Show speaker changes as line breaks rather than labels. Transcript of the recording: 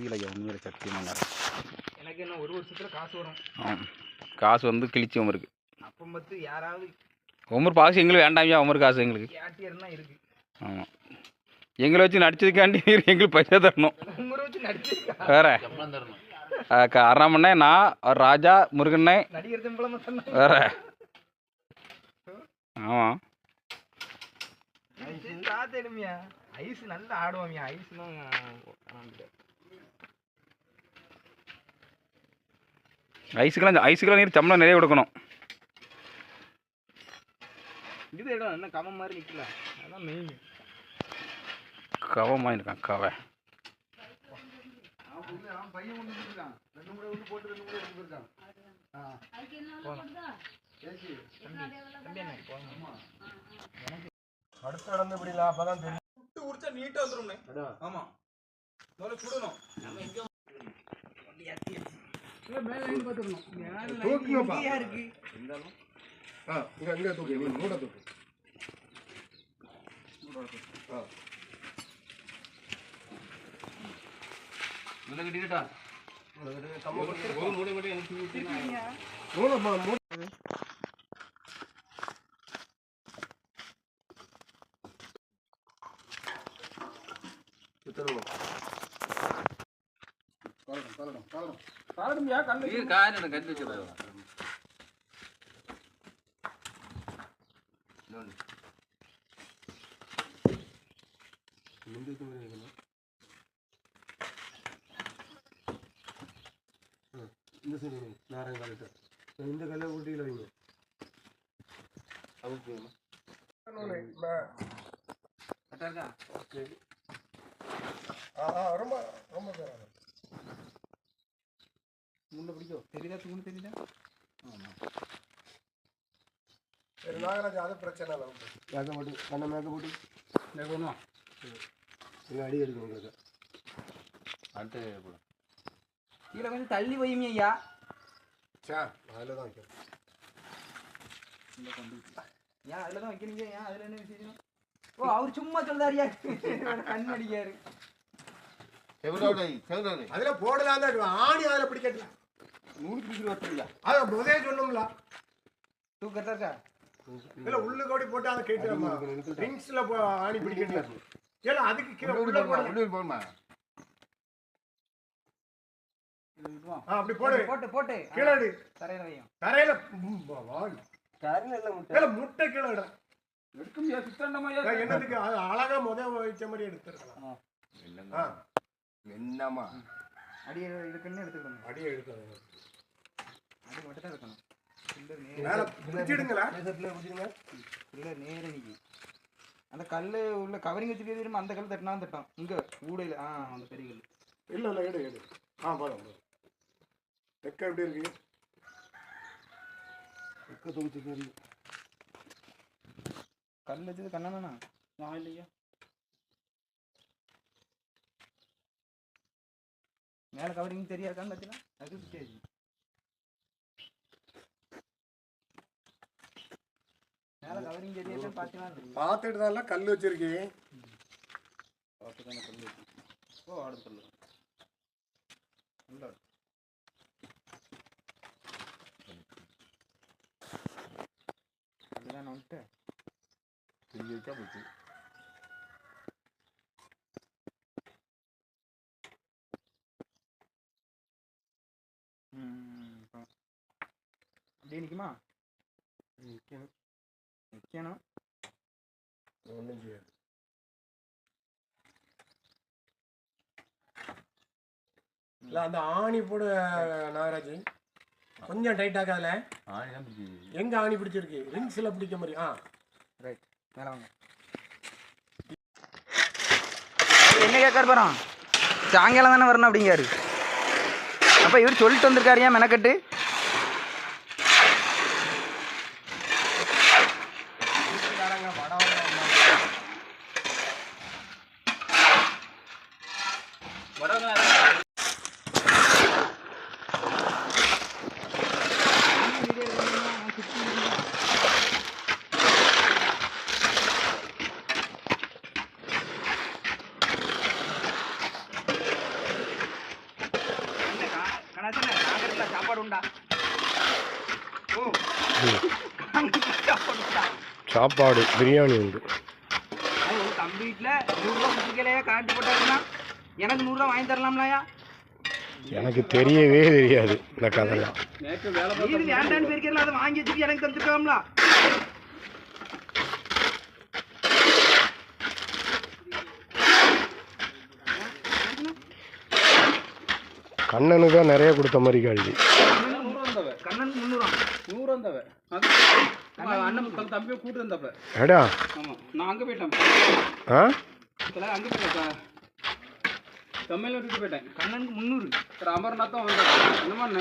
தெரியல உண்மையில சத்தியமாக நேரம்.
எனக்கு என்ன ஒரு வருஷத்துல காசு வரும்.
காசு வந்து கிழிச்சு உமருக்கு
அப்போ பார்த்து யாராவது
உமர் பாசு எங்களுக்கு வேண்டாம்யா உமர் காசு எங்களுக்கு.
இருக்கு.
ஆமாம் எங்களை வச்சு நடிச்சதுக்காண்டி எங்களுக்கு பைசா தரணும்.
வச்சு
வேற. அண்ணே நான் ராஜா முருகண்ணே. வேற. ஆமாம்
ஐஸ் தாத்தேடுமியா ஐஸ் நல்லா
ஐஸுக்கெல்லாம் ஐஸுக்கெல்லாம் நீர் சம்பளம் நிறைய கொடுக்கணும்.
இது இடம் என்ன கம மாதிரி நிக்கல. அதான் மெயின்
கவமாக இருக்கான் கவை.
போங்க
அடுத்த நடந்து இப்படிலாம் அப்பதான் தெரியும்
விட்டு நீட்டா ஆமா முதல்ல சுடணும்
தூக்குங்கப்பா. ஆ இங்க இங்க தூக்கு இங்க மூட தூக்கு. ஆ. மூட. மூட மூட எத்தனை காலடம் காலடம் காலடம்
காடுமியா கண்ணு
முந்திக்கு மாதிரி வைக்கணும். ஆ, இந்த சைடு வைங்க, நாராயண காலத்தை இந்த கல்லை ஊட்டியில் வைங்க அவுக்குங்கம்மா. சரி. ஆ ஆ ரொம்ப ரொம்ப பேராக
முள்ள பிடிக்கும் தெரியுதா தூணு தெரியுதா
சரி நாகராஜ் அது பிரச்சனை இல்லை மேக்க போட்டு கண்ணை மேக்க போட்டு அடி எடுக்கும் உங்களுக்கு
கீழே கொஞ்சம் தள்ளி வையுமே ஐயா
சே அதில் தான் வைக்கிறேன்
ஏன் அதில் தான் வைக்கிறீங்க ஏன் அதில் என்ன விசேஷம் ஓ அவர் சும்மா சொல்றாருயா கண் அடிக்காரு
அதில் போடலாம் தான் ஆணி அதில் பிடிக்கல நூறு பிடிக்கிற வரல அதை முதலே சொன்னோம்ல.
கரெக்டாக இருக்கா?
இல்ல உள்ள கோடி போட்டு அதை கேட்டு ரிங்ஸ்ல ஆணி பிடிக்கல ஏன்னா அதுக்கு கீழே உள்ள போடல ஆ, அப்படி போடு.
போட்டு போட்டு.
கீழே எடு.
தரையில வையும்.
தரையில வா. இல்ல, முட்டை. கீழே இட.
எடுக்கும்யா சித்தண்டமாயா
என்னதுக்கு? அழகா முத வச்ச மாதிரி எடுத்துருக்கலாம்.
என்னம்மா?
அடி இருக்குன்னு எடுத்துக்கணும்
அடியே எடுத்து
தான் இருக்கணும். அந்த கல் உள்ள கவரிங் வச்சிருக்கிறது தெரியுமா? அந்த கல் தட்டினா தட்டும் இங்க கூடையில. ஆ அந்த பெரிய கல்
இல்ல இல்ல எடு எடு. ஆ போதும் தெக்க எப்படி இருக்கு? தெக்க தொகுச்சு
கல் வச்சது கண்ணனா நான் இல்லையா? மேல கவரிங் தெரியாதான்னு வச்சுனா? அது ஸ்டேஜ் மேல கவரிங் தெரியாதுன்னு பார்த்தீங்கன்னா தெரியும்
பார்த்துட்டு தான் கல் வச்சிருக்கேன்
பார்த்து தானே கல் வச்சு ஓ ஆடுது கல் நல்லா. அதுதான் வந்துட்டு
செஞ்சு வச்சா போச்சு.
அப்படியே நிக்கணும்
ஒன்றும் செய்யாது இல்ல அந்த ஆணி போடு நாகராஜ் கொஞ்சம் டைட் ஆகாதுல
ஆணி தான் பிடிச்சி
எங்க ஆணி பிடிச்சிருக்கு? ரிங்ஸ்ல பிடிக்க மாதிரி. ஆ.
ரைட் மேலே வாங்க. என்ன கேட்காரு போகிறோம் சாயங்காலம் தானே வரணும் அப்படிங்காரு அப்போ இவர் சொல்லிட்டு வந்திருக்காரு ஏன் மெனக்கட்டு?
சாப்பாடு உண்டா
சாப்பாடு பிரியாணி உண்டு. தம்பி வீட்டில் நூறுரூவா குடிக்கலையா காட்டு போட்டாருன்னா. எனக்கு நூறுரூவா வாங்கி தரலாம்லயா?
எனக்கு தெரியவே தெரியாது இந்த கதைலாம்.
வேண்டான்னு போயிருக்கல அதை வாங்கி வச்சுட்டு எனக்கு தந்துருக்கலாம்ல?
கண்ணனுக்கு தான் நிறைய கொடுத்த மாதிரி காட்சி
நூறு நூறு அண்ணன் தம்பியை கூட்டு
ஏடா.
ஆமாம் நான் அங்கே போயிட்டேன்
ஆ?
அங்கே போயிட்டேன் தமிழ்ல போயிட்டேன்
கண்ணனுக்கு முந்நூறு.
சரி அமர்நாத் தான் வந்தேன் என்ன?